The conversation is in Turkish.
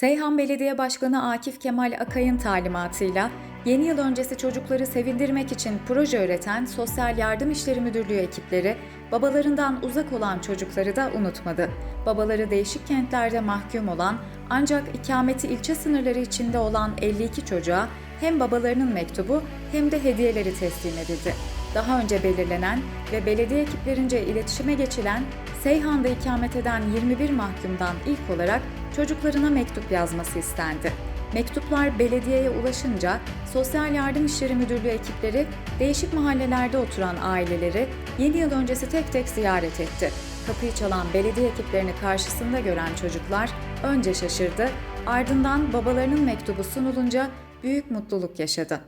Seyhan Belediye Başkanı Akif Kemal Akay'ın talimatıyla yeni yıl öncesi çocukları sevindirmek için proje üreten Sosyal Yardım İşleri Müdürlüğü ekipleri babalarından uzak olan çocukları da unutmadı. Babaları değişik kentlerde mahkum olan ancak ikameti ilçe sınırları içinde olan 52 çocuğa hem babalarının mektubu hem de hediyeleri teslim edildi. Daha önce belirlenen ve belediye ekiplerince iletişime geçilen Seyhan'da ikamet eden 21 mahkumdan ilk olarak çocuklarına mektup yazması istendi. Mektuplar belediyeye ulaşınca Sosyal Yardım İşleri Müdürlüğü ekipleri değişik mahallelerde oturan aileleri yeni yıl öncesi tek tek ziyaret etti. Kapıyı çalan belediye ekiplerini karşısında gören çocuklar önce şaşırdı, ardından babalarının mektubu sunulunca büyük mutluluk yaşadı.